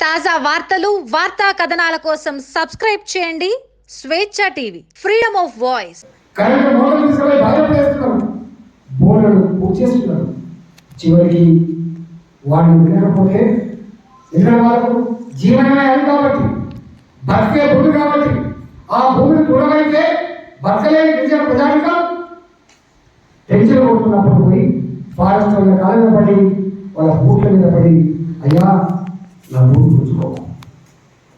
తాజా వార్తలు వార్తా కథనాల కోసం సబ్స్క్రైబ్ చేయండి. స్వేచ్ఛ టీవీ ఫ్రీడమ్ ఆఫ్ వాయిస్. చివరికి వాళ్ళు వినకపోతే ఇక్కడ వాళ్ళకు జీవనమే అది కాబట్టి బతికే భూమి కాబట్టి ఆ భూమిని దూరమైతే బతకలేని గిరిజన ప్రజానికం టెన్షన్ కొడుతున్నప్పుడు పోయి ఫారెస్ట్ వాళ్ళ కాళ్ళ మీద పడి వాళ్ళ బూట్ల మీద పడి అయ్యా నా భూమి చూసుకో.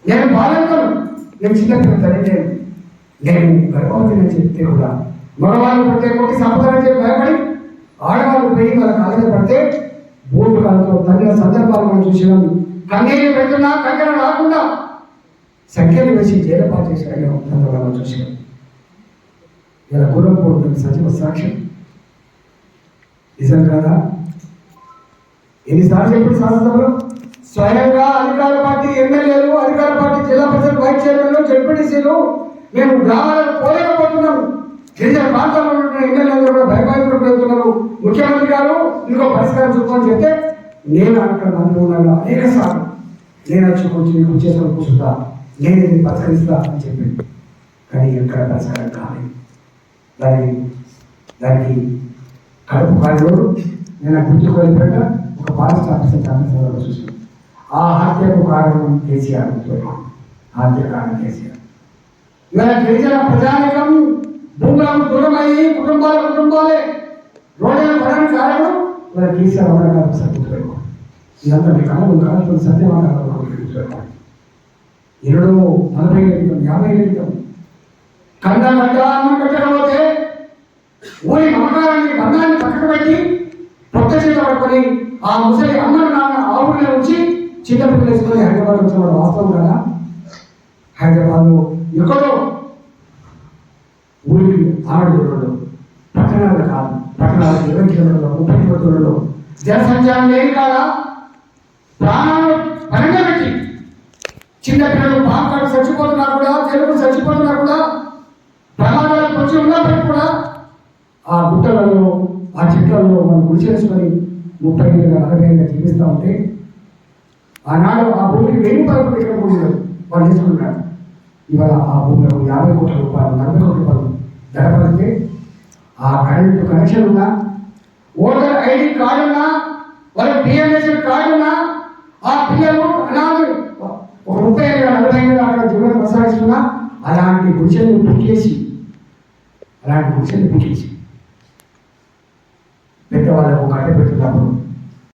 నేను బాలంకను నేను చిన్నప్పుడు తల్లిదేను నేను నేను గర్భవతిని చెప్తే కూడా మగవాళ్ళు పుడితే కొట్టి సంపదని చెప్పి భయపడి ఆడవాళ్ళు పోయి వాళ్ళ కాళ్ళ పడితే బూటు కాళ్ళతో తగిన సందర్భాలు మనం చూసినాం కన్నీళ్ళు పెడుతున్నా కంకణ రాకుండా సంఖ్యలు వేసి జైలు పాటు సందర్భాలు మనం చూసినాం ఇలా గుర్రంపోడు సజీవ సాక్ష్యం. నిజం కాదా? ఎన్నిసార్లు చెప్పిన శాసనసభలో స్వయంగా అధికార పార్టీ ఎమ్మెల్యేలు అధికార పార్టీ జిల్లా పరిషత్ వైస్ చైర్మన్లు జడ్పీటీసీలు మేము గ్రామాలకు పోలేకపోతున్నాం. గిరిజన ప్రాంతాల్లో ఉన్న ఎమ్మెల్యేలు కూడా భయపడుతున్నారు ముఖ్యమంత్రి గారు ఇంకో పరిష్కారం చూపమని చెప్తే నేను అక్కడ నన్ను ఉన్నాను. అనేక సార్లు నేను వచ్చి కొంచెం మీకు చేసుకొని కూర్చుంటా. నేను ఇది పరిష్కరిస్తా అని చెప్పి. కానీ ఎక్కడ పరిష్కారం కాలేదు. దాని దానికి కడుపు కానివాడు నేను గుర్తుకోలేక ఒక ఫారెస్ట్ ఆఫీసర్ చంద్రశేఖర్ చూసాను ఆ హత్యకు కారణం కేసీఆర్ హత్య కారణం కేసీఆర్. ఇవాళ గిరిజన ప్రజానికం భూములకు దూరం అయ్యి కుటుంబాల కుటుంబాలే రోడ్డు పడడానికి కారణం ఇవాళ కేసీఆర్ అవడానికి ఒకసారి ఇదంతా మీ కళలు కళలు సత్యవాదాలు గుర్తుపెట్టుకోండి ఇరవై నలభై ఏళ్ళ క్రితం యాభై ఏళ్ళ క్రితం కన్న గడ్డ ఊరి మమకారాన్ని బంధాన్ని పక్కకు పెట్టి పొట్ట చేత పడుకొని ఆ ముసలి అమ్మను నాన్న ఆవులనే ఉంచి చిన్నపిల్లలు వేసుకొని హైదరాబాద్ వచ్చిన వాస్తవం కదా? హైదరాబాద్లో ఎక్కడో ఊరికి ఆరు దూరంలో పట్టణాలు కాదు పట్టణాలకు ఇరవై కిలోమీటర్లు ముప్పై కిలోమీటర్లలో జనసంచారం లేని కాదా ప్రాణాలు పరంగా పెట్టి చిన్నపిల్లలు పాపకాడు చచ్చిపోతున్నా కూడా తెలుగు చచ్చిపోతున్నా కూడా ప్రమాదాలు వచ్చి ఉన్నప్పటికీ కూడా ఆ గుట్టలలో ఆ చెట్లలో మనం గురి చేసుకొని ముప్పై ఏళ్ళుగా నలభై ఏళ్ళుగా జీవిస్తూ ఉంటే ఆనాడు ఆ భూమికి వెయ్యి రూపాయలు ఇక్కడ భూమిలో వాళ్ళు తీసుకున్నారు. ఇవాళ ఆ భూమిలో యాభై కోట్ల రూపాయలు నలభై కోట్ల రూపాయలు ధరపడితే ఆ కరెంటు కనెక్షన్ ఉన్నా ఓటర్ ఐడి కార్డు ఉన్నా వాళ్ళ బిఎంఎస్ కార్డు ఉన్నా ఆ పిల్లలు అనాథ ఒక ముప్పై ఏళ్ళ నలభై ఐదు అక్కడ జీవనం కొనసాగిస్తున్నా అలాంటి గుడిసెలు పుట్టేసి అలాంటి గుడిసెలు పుట్టేసి పెద్దవాళ్ళకు కట్టె పెడుతున్నప్పుడు